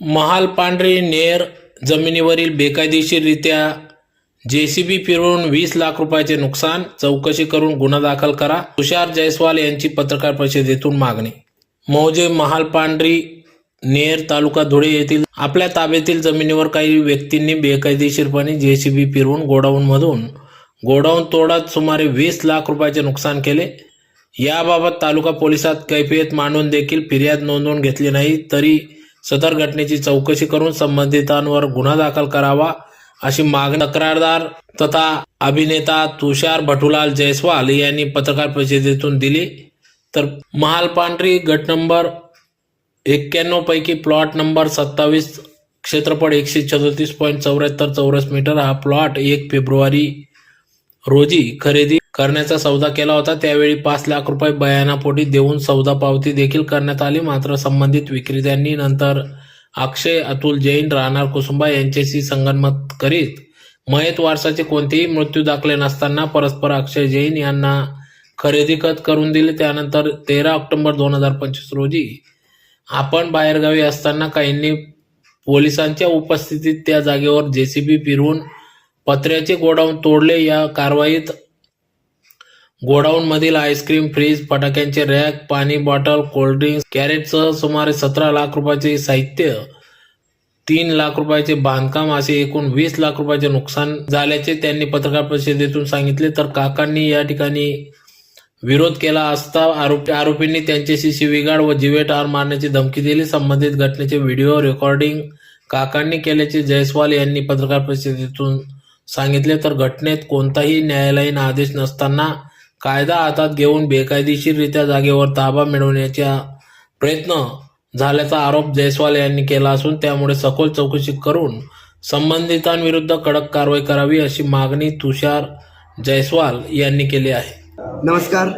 महाल पांढरे नेर जमिनीवरील बेकायदेशीररित्या जे सी बी फिरवून वीस लाख रुपयाचे नुकसान चौकशी करून गुन्हा दाखल करा. तुषार जयस्वाल यांची पत्रकार परिषदेतून मागणी. मौजे महाल पांढरी नेर तालुका धुळे येथील आपल्या ताब्यातील जमिनीवर काही व्यक्तींनी बेकायदेशीरपणे जेसीबी फिरवून गोडाऊनमधून गोडाऊन तोडत सुमारे वीस लाख रुपयाचे नुकसान केले. याबाबत तालुका पोलिसात कैफियत मांडून देखील फिर्याद नोंदवून घेतली नाही तरी सदर घटनेची चौकशी करून संबंधितांवर गुन्हा दाखल करावा अशी मागणी तक्रारदार तथा अभिनेता तुषार भटुलाल जयस्वाल यांनी पत्रकार परिषदेतून दिली. तर महाल पांढरी गट नंबर एक्क्याण्णव पैकी प्लॉट नंबर सत्तावीस क्षेत्रफळ एकशे सदोतीस पॉईंट चौऱ्याहत्तर चौरस मीटर हा प्लॉट एक फेब्रुवारी रोजी खरेदी करण्याचा सौदा केला होता. त्यावेळी पाच लाख रुपये बयानापोटी देऊन सौदा पावती देखील करण्यात आली. मात्र संबंधित विक्रेत्यांनी नंतर अक्षय अतुल जैन राहणार कुसुंबा यांच्याशी संगनमत करीत मयत वारसाचे कोणतेही मृत्यू दाखले नसताना परस्पर अक्षय जैन यांना खरेदी खत करून दिले. त्यानंतर तेरा ऑक्टोबर दोन हजार पंचवीस रोजी आपण बाहेरगावी असताना काहींनी पोलिसांच्या उपस्थितीत त्या जागेवर जेसीबी फिरवून पत्र्याचे गोडाऊन तोडले. या कारवाईत गोडाऊन मधील आईस्क्रीम फ्रीज फटाक्यांचे रॅक पाणी बॉटल कोल्ड्रिंक्स कॅरेटसह सुमारे सतरा लाख रुपयाचे साहित्य तीन लाख रुपयाचे बांधकाम असे एकूण वीस लाख रुपयाचे नुकसान झाल्याचे त्यांनी पत्रकार परिषदेतून सांगितले. तर काकांनी या ठिकाणी विरोध केला असता आरोपी आरोपींनी त्यांच्याशी शिवीगाड व जीवे ठार मारण्याची धमकी दिली. संबंधित घटनेचे व्हिडिओ रेकॉर्डिंग काकांनी केल्याचे जयस्वाल यांनी पत्रकार परिषदेतून सांगितले. तर घटनेत कोणताही न्यायालयीन आदेश नसताना कायदा हातात घेऊन बेकायदेशीररित्या जागेवर ताबा मिळवण्याचा प्रयत्न झाल्याचा आरोप जयस्वाल यांनी केला असून त्यामुळे सखोल चौकशी करून संबंधितांविरुद्ध कडक कारवाई करावी अशी मागणी तुषार जयस्वाल यांनी केली आहे. नमस्कार.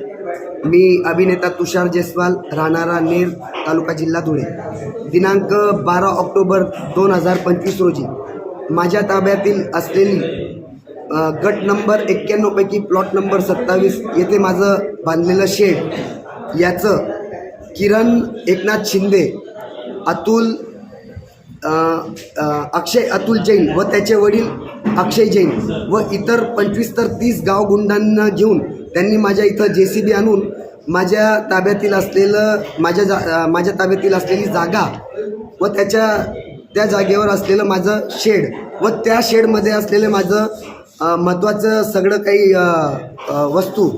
मी अभिनेता तुषार जयस्वाल राहणारा नेर तालुका जिल्हा धुळे. दिनांक बारा ऑक्टोबर दोन हजार पंचवीस रोजी माझ्या ताब्यातील असलेली गट नंबर एक्क्याण्णवपैकी प्लॉट नंबर सत्तावीस येथे माझं बांधलेलं शेड याचं किरण एकनाथ शिंदे अतुल अक्षय अतुल जैन व त्याचे वडील अक्षय जैन व इतर पंचवीस तर तीस गावगुंडांना घेऊन त्यांनी माझ्या इथं जे सी बी आणून माझ्या ताब्यातील असलेलं माझ्या जा माझ्या ताब्यातील असलेली जागा व त्याच्या त्या जागेवर असलेलं माझं शेड व त्या शेडमध्ये असलेलं माझं महत्त्वाचं सगळं काही वस्तू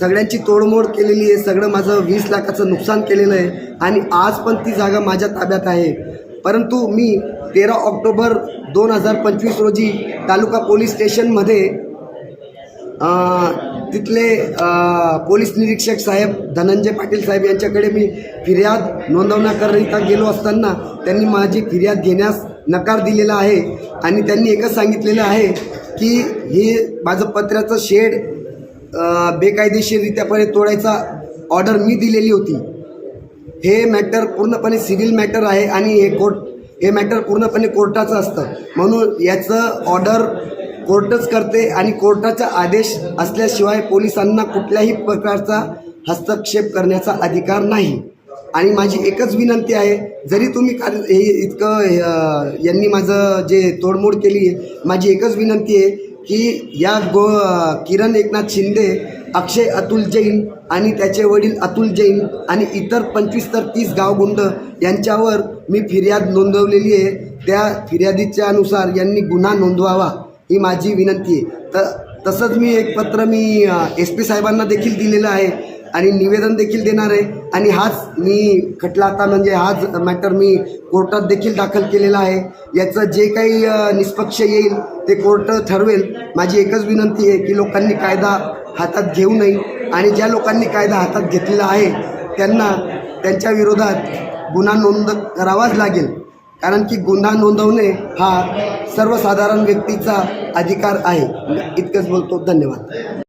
सगळ्यांची तोडमोड केलेली आहे सगळं माझं वीस लाखाचं नुकसान केलेलं आहे आणि आज पण ती जागा माझ्या ताब्यात आहे. परंतु मी तेरा ऑक्टोबर दोन हजार पंचवीस रोजी तालुका पोलीस स्टेशनमध्ये तिथले पोलीस निरीक्षक साहेब धनंजय पाटील साहेब यांच्याकडे मी फिर्याद नोंदवण्याकरिता गेलो असताना त्यांनी माझी फिर्याद घेण्यास नकार दिलेला आहे आणि त्यांनी एकच सांगितलेलं आहे की हे माझं पत्र्याचं शेड बेकायदेशीररित्यापणे तोडायचा ऑर्डर मी दिलेली होती. हे मॅटर पूर्णपणे सिव्हिल मॅटर आहे आणि हे कोर्ट हे मॅटर पूर्णपणे कोर्टाचं असतं. म्हणून याचं ऑर्डर कोर्टच करते आणि कोर्टाचा आदेश असल्याशिवाय पोलिसांना कुठल्याही प्रकारचा हस्तक्षेप करण्याचा अधिकार नाही. आणि माझी एकच विनंती आहे जरी तुम्ही काल हे इतकं यांनी माझं जे तोडमोड केली आहे माझी एकच विनंती आहे की या गो किरण एकनाथ शिंदे अक्षय अतुल जैन आणि त्याचे वडील अतुल जैन आणि इतर पंचवीस तर तीस गावगुंड यांच्यावर मी फिर्याद नोंदवलेली आहे. त्या फिर्यादीच्या अनुसार यांनी गुन्हा नोंदवावा ही माझी विनंती आहे. तर तसंच मी एक पत्र मी एस पी साहेबांना देखील दिलेलं आहे. आणि निवेदन देखील देणार आहे. आणि हाच मी खटला आता म्हणजे हाच मॅटर मी कोर्टात देखील दाखल केलेला आहे. याचं जे काही निष्पक्ष येईल ते कोर्ट ठरवेल. माझी एकच विनंती आहे की लोकांनी कायदा हातात घेऊ नये. आणि ज्या लोकांनी कायदा हातात घेतलेला आहे त्यांना त्यांच्या विरोधात गुन्हा नोंद करावाच लागेल. कारण की गुन्हा नोंदवणे हा सर्वसाधारण व्यक्तीचा अधिकार आहे. इतकंच बोलतो. धन्यवाद.